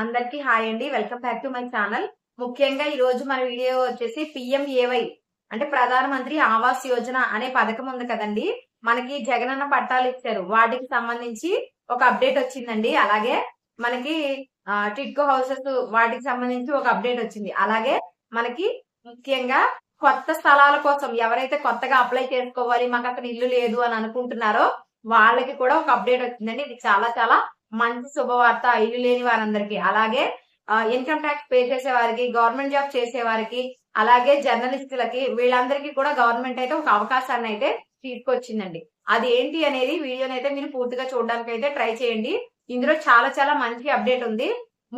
అందరికీ హాయ్ అండి. Welcome back to my channel. ముఖ్యంగా ఈ రోజు మన వీడియో వచ్చేసి పిఎంఏవై అంటే ప్రధానమంత్రి ఆవాస్ యోజన అనే పథకం ఉంది కదండి. మనకి జగనన్న పట్టాలు ఇచ్చారు. వాటికి సంబంధించి ఒక అప్డేట్ వచ్చిందండి. అలాగే మనకి టిట్కో హౌసెస్ వాటికి సంబంధించి ఒక అప్డేట్ వచ్చింది. అలాగే మనకి ముఖ్యంగా కొత్త స్థలాల కోసం ఎవరైతే కొత్తగా అప్లై చేసుకోవాలి మాకు అక్కడ ఇల్లు లేదు అని అనుకుంటున్నారో వాళ్ళకి కూడా ఒక అప్డేట్ వచ్చిందండి. ఇది చాలా చాలా మంచి శుభవార్త ఇల్లు లేని వారందరికీ. అలాగే ఇన్కమ్ ట్యాక్స్ పే చేసే వారికి గవర్నమెంట్ జాబ్ చేసే వారికి అలాగే జర్నలిస్టులకి వీళ్ళందరికీ కూడా గవర్నమెంట్ అయితే ఒక అవకాశాన్ని అయితే తీసుకొచ్చిందండి. అది ఏంటి అనేది వీడియోని అయితే మీరు పూర్తిగా చూడడానికి అయితే ట్రై చేయండి. ఇందులో చాలా చాలా మంచి అప్డేట్ ఉంది.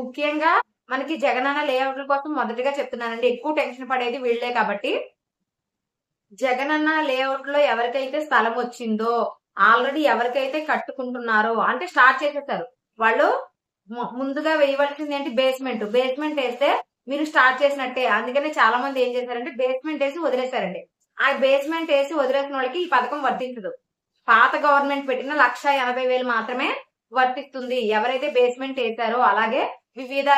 ముఖ్యంగా మనకి జగనన్న లేఅవుట్ల కోసం మొదటిగా చెప్తున్నానండి. ఎక్కువ టెన్షన్ పడేది వీళ్ళే కాబట్టి. జగనన్న లేఅవుట్లో ఎవరికైతే స్థలం వచ్చిందో ఆల్రెడీ ఎవరికైతే కట్టుకుంటున్నారో అంటే స్టార్ట్ చేసేసారు. వాళ్ళు ముందుగా వేయవలసింది ఏంటి? బేస్మెంట్. బేస్మెంట్ వేస్తే మీరు స్టార్ట్ చేసినట్టే. అందుకనే చాలా మంది ఏం చేశారంటే బేస్మెంట్ వేసి వదిలేశారండి. ఆ బేస్మెంట్ వేసి వదిలేసిన వాళ్ళకి ఈ పథకం వర్తించదు. పాత గవర్నమెంట్ పెట్టిన లక్ష ఎనభై వేలు మాత్రమే వర్తిస్తుంది. ఎవరైతే బేస్మెంట్ వేశారో అలాగే వివిధ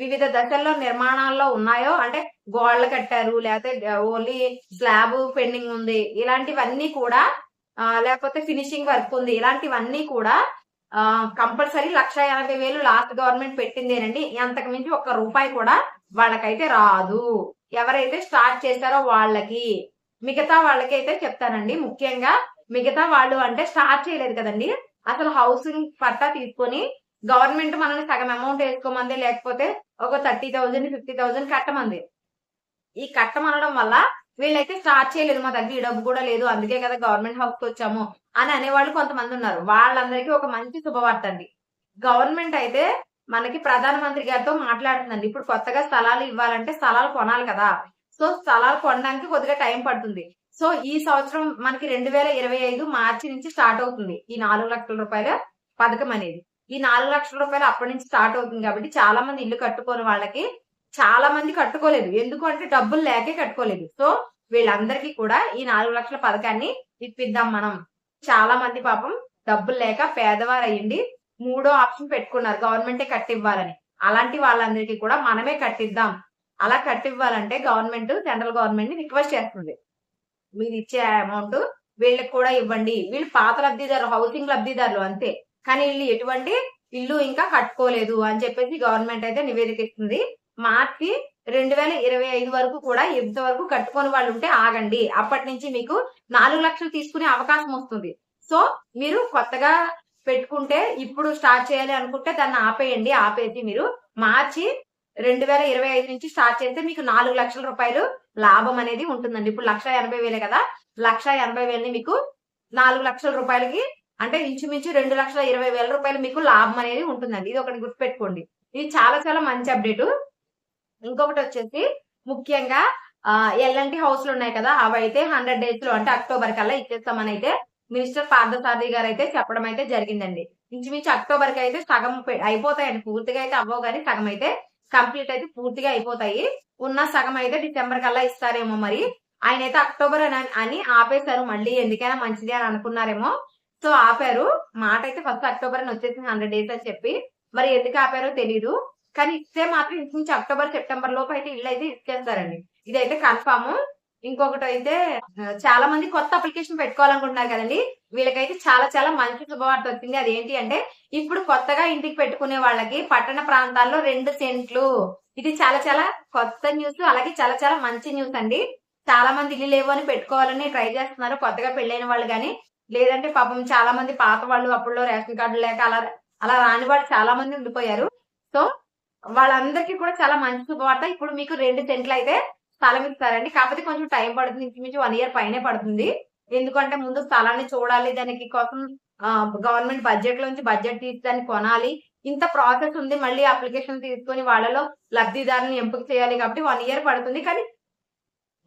వివిధ దశల్లో నిర్మాణాల్లో ఉన్నాయో అంటే గోడలు కట్టారు లేకపోతే ఓన్లీ స్లాబ్ పెండింగ్ ఉంది ఇలాంటివన్నీ కూడా లేకపోతే ఫినిషింగ్ వర్క్ ఉంది. ఇలాంటివన్నీ కూడా కంపల్సరీ లక్ష ఎనభై వేలు లాస్ట్ గవర్నమెంట్ పెట్టిందేనండి. అంతకు మించి ఒక్క రూపాయి కూడా వాళ్ళకైతే రాదు. ఎవరైతే స్టార్ట్ చేశారో వాళ్ళకి మిగతా వాళ్ళకి అయితే చెప్తానండి. ముఖ్యంగా మిగతా వాళ్ళు అంటే స్టార్ట్ చేయలేదు కదండి. అసలు హౌసింగ్ పట్టా తీసుకొని గవర్నమెంట్ మనల్ని సగం అమౌంట్ వేసుకోమంది లేకపోతే ఒక థర్టీ థౌజండ్ ఫిఫ్టీ థౌజండ్ కట్టమంది. ఈ కట్టమనడం వల్ల వీళ్ళైతే స్టార్ట్ చేయలేదు మా దగ్గర ఈ డబ్బు కూడా లేదు అందుకే కదా గవర్నమెంట్ హౌస్కి వచ్చాము అని అనేవాళ్ళు కొంతమంది ఉన్నారు. వాళ్ళందరికీ ఒక మంచి శుభవార్త అండి. గవర్నమెంట్ అయితే మనకి ప్రధానమంత్రి గారితో మాట్లాడుతుందండి. ఇప్పుడు కొత్తగా స్థలాలు ఇవ్వాలంటే స్థలాలు కొనాలి కదా. సో స్థలాలు కొనడానికి కొద్దిగా టైం పడుతుంది. సో ఈ సంవత్సరం మనకి రెండు వేల ఇరవై ఐదు మార్చి నుంచి స్టార్ట్ అవుతుంది ఈ నాలుగు లక్షల రూపాయల పథకం అనేది. ఈ నాలుగు లక్షల రూపాయలు అప్పటి నుంచి స్టార్ట్ అవుతుంది కాబట్టి చాలా మంది ఇల్లు కట్టుకోని వాళ్ళకి చాలా మంది కట్టుకోలేదు. ఎందుకు అంటే డబ్బులు లేకే కట్టుకోలేదు. సో వీళ్ళందరికీ కూడా ఈ నాలుగు లక్షల పథకాన్ని ఇప్పిద్దాం మనం. చాలా మంది పాపం డబ్బులు లేక పేదవారు అయ్యింది మూడో ఆప్షన్ పెట్టుకున్నారు. గవర్నమెంటే కట్టివ్వాలని. అలాంటి వాళ్ళందరికీ కూడా మనమే కట్టిద్దాం. అలా కట్టివ్వాలంటే గవర్నమెంట్ సెంట్రల్ గవర్నమెంట్ని రిక్వెస్ట్ చేస్తుంది. మీరు ఇచ్చే అమౌంట్ వీళ్ళకి కూడా ఇవ్వండి. వీళ్ళు పాత లబ్ధిదారులు హౌసింగ్ లబ్ధిదారులు అంతే. కానీ వీళ్ళు ఎటువంటి ఇల్లు ఇంకా కట్టుకోలేదు అని చెప్పేసి గవర్నమెంట్ అయితే నివేదిక ఇస్తుంది. మార్చి రెండు వేల ఇరవై ఐదు వరకు కూడా ఇంతవరకు కట్టుకొని వాళ్ళు ఉంటే ఆగండి. అప్పటి నుంచి మీకు నాలుగు లక్షలు తీసుకునే అవకాశం వస్తుంది. సో మీరు కొత్తగా పెట్టుకుంటే ఇప్పుడు స్టార్ట్ చేయాలి అనుకుంటే దాన్ని ఆపేయండి. ఆపేసి మీరు మార్చి రెండు వేల ఇరవై ఐదు నుంచి స్టార్ట్ చేస్తే మీకు నాలుగు లక్షల రూపాయలు లాభం అనేది ఉంటుందండి. ఇప్పుడు లక్ష ఎనభై వేలే కదా. లక్ష ఎనభై వేలని మీకు నాలుగు లక్షల రూపాయలకి అంటే ఇంచుమించు రెండు లక్షల ఇరవై వేల రూపాయలు మీకు లాభం అనేది ఉంటుందండి. ఇది ఒకటి గుర్తుపెట్టుకోండి. ఇది చాలా చాలా మంచి అప్డేట్. ఇంకొకటి వచ్చేసి ముఖ్యంగా ఎల్ఎన్టీ హౌస్లు ఉన్నాయి కదా అవి అయితే హండ్రెడ్ డేస్లో అంటే అక్టోబర్ కల్లా ఇచ్చేస్తామని అయితే మినిస్టర్ పార్థసారథి గారు అయితే చెప్పడం అయితే జరిగిందండి. ఇంచుమించు అక్టోబర్కి అయితే సగం అయిపోతాయండి పూర్తిగా అయితే అవ్వవు కానీ సగం అయితే కంప్లీట్ అయితే పూర్తిగా అయిపోతాయి. ఉన్న సగం అయితే డిసెంబర్ కల్లా ఇస్తారేమో మరి. ఆయన అయితే అక్టోబర్ అని అని ఆపేశారు మళ్ళీ ఎందుకైనా మంచిది అని అనుకున్నారేమో. సో ఆపారు. మాట అయితే ఫస్ట్ అక్టోబర్ అని వచ్చేసింది హండ్రెడ్ డేస్ అని చెప్పి. మరి ఎందుకు ఆపారో తెలీదు. కానీ ఇస్తే మాత్రం ఇంచుమించు అక్టోబర్ సెప్టెంబర్ లోపు అయితే ఇల్లు అయితే ఇచ్చేస్తారండి ఇదైతే కన్ఫామ్. ఇంకొకటి అయితే చాలా మంది కొత్త అప్లికేషన్ పెట్టుకోవాలనుకుంటున్నారు కదండి. వీళ్ళకైతే చాలా చాలా మంచి శుభవార్త వచ్చింది. అదేంటి అంటే ఇప్పుడు కొత్తగా ఇంటికి పెట్టుకునే వాళ్ళకి పట్టణ ప్రాంతాల్లో రెండు సెంట్లు. ఇది చాలా చాలా కొత్త న్యూస్ అలాగే చాలా చాలా మంచి న్యూస్ అండి. చాలా మంది ఇల్లు లేవు అని పెట్టుకోవాలని ట్రై చేస్తున్నారు. కొత్తగా పెళ్ళైన వాళ్ళు కానీ లేదంటే పాపం చాలా మంది పాత వాళ్ళు అప్పుడులో రేషన్ కార్డు లేక అలా అలా రాని వాళ్ళు చాలా మంది ఉండిపోయారు. సో వాళ్ళందరికీ కూడా చాలా మంచి శుభవార్త. ఇప్పుడు మీకు రెండు సెంట్లు అయితే స్థలం ఇస్తారండి. కాకపోతే కొంచెం టైం పడుతుంది. ఇంచుమించు వన్ ఇయర్ పైనే పడుతుంది. ఎందుకంటే ముందు స్థలాన్ని చూడాలి. దానికి కోసం గవర్నమెంట్ బడ్జెట్ లోంచి బడ్జెట్ తీసి దాన్ని కొనాలి. ఇంత ప్రాసెస్ ఉంది. మళ్ళీ అప్లికేషన్ తీసుకొని వాళ్ళలో లబ్ధిదారుని ఎంపిక చేయాలి కాబట్టి వన్ ఇయర్ పడుతుంది. కానీ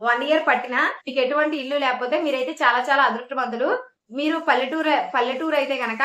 వన్ ఇయర్ పట్టినా మీకు ఎటువంటి ఇల్లు లేకపోతే మీరైతే చాలా చాలా అదృష్టవంతులు. మీరు పల్లెటూరు పల్లెటూరు అయితే కనుక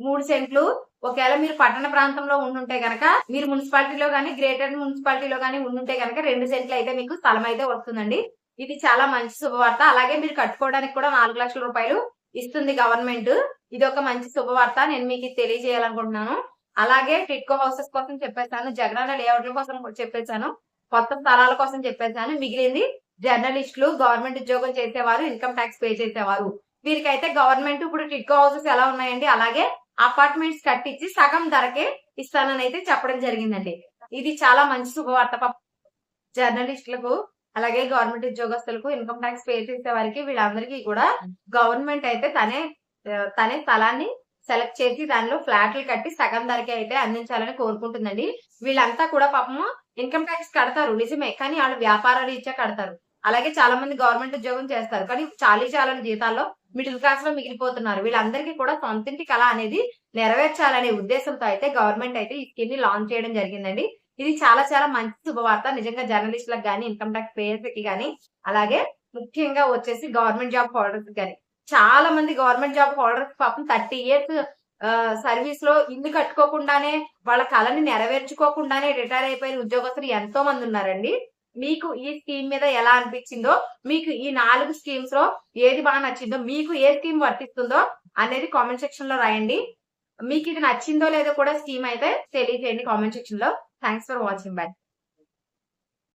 మూడు సెంట్లు. ఒకవేళ మీరు పట్టణ ప్రాంతంలో ఉండుంటే గనక మీరు మున్సిపాలిటీలో గానీ గ్రేటర్ మున్సిపాలిటీలో గానీ ఉండుంటే గనక రెండు సెంట్లు అయితే మీకు స్థలం అయితే వస్తుందండి. ఇది చాలా మంచి శుభవార్త. అలాగే మీరు కట్టుకోవడానికి కూడా నాలుగు లక్షల రూపాయలు ఇస్తుంది గవర్నమెంట్. ఇది ఒక మంచి శుభవార్త. నేను మీకు తెలియజేయాలనుకుంటున్నాను. అలాగే టిట్కో హౌసెస్ కోసం చెప్పేశాను. జగనన్న లేఅవుట్ల కోసం కూడా చెప్పేశాను. కొత్త స్థలాల కోసం చెప్పేశాను. మిగిలింది జర్నలిస్టులు గవర్నమెంట్ ఉద్యోగం చేసేవారు ఇన్కమ్ ట్యాక్స్ పే చేసేవారు. వీరికైతే గవర్నమెంట్ ఇప్పుడు టిట్కో హౌసెస్ ఎలా ఉన్నాయండి? అలాగే అపార్ట్మెంట్స్ కట్టించి సగం ధరకే ఇస్తానని అయితే చెప్పడం జరిగిందండి. ఇది చాలా మంచి శుభవార్త. జర్నలిస్టులకు అలాగే గవర్నమెంట్ ఉద్యోగస్తులకు ఇన్కమ్ ట్యాక్స్ పే చేసే వారికి వీళ్ళందరికీ కూడా గవర్నమెంట్ అయితే తనే తనే స్థలాన్ని సెలెక్ట్ చేసి దానిలో ఫ్లాట్లు కట్టి సగం ధరకే అయితే అందించాలని కోరుకుంటుందండి. వీళ్ళంతా కూడా పాపము ఇన్కమ్ ట్యాక్స్ కడతారు నిజమే. కానీ వాళ్ళు వ్యాపార రీత్యా కడతారు. అలాగే చాలా మంది గవర్నమెంట్ ఉద్యోగం చేస్తారు. కానీ చాలీ చాలని జీతాల్లో మిడిల్ క్లాస్లో మిగిలిపోతున్నారు. వీళ్ళందరికీ కూడా సొంతింటి కళ అనేది నెరవేర్చాలనే ఉద్దేశంతో అయితే గవర్నమెంట్ అయితే ఈ స్కీమ్ని లాంచ్ చేయడం జరిగిందండి. ఇది చాలా చాలా మంచి శుభవార్త. నిజంగా జర్నలిస్టులకు కానీ ఇన్కమ్ ట్యాక్స్ పేయర్స్కి కానీ అలాగే ముఖ్యంగా వచ్చేసి గవర్నమెంట్ జాబ్ హోల్డర్స్ కానీ చాలా మంది గవర్నమెంట్ జాబ్ హోల్డర్స్ పాపం థర్టీ ఇయర్స్ సర్వీస్లో ఇల్లు కట్టుకోకుండానే వాళ్ళ కళని నెరవేర్చుకోకుండానే రిటైర్ అయిపోయిన ఉద్యోగస్తులు ఎంతో మంది ఉన్నారండి. మీకు ఈ స్కీమ్ మీద ఎలా అనిపించిందో మీకు ఈ నాలుగు స్కీమ్స్లో ఏది బాగా నచ్చిందో మీకు ఏ స్కీమ్ వర్తిస్తుందో అనేది కామెంట్ సెక్షన్లో రాయండి. మీకు ఇది నచ్చిందో లేదో కూడా స్కీమ్ అయితే తెలియజేయండి కామెంట్ సెక్షన్లో. Thanks for watching bye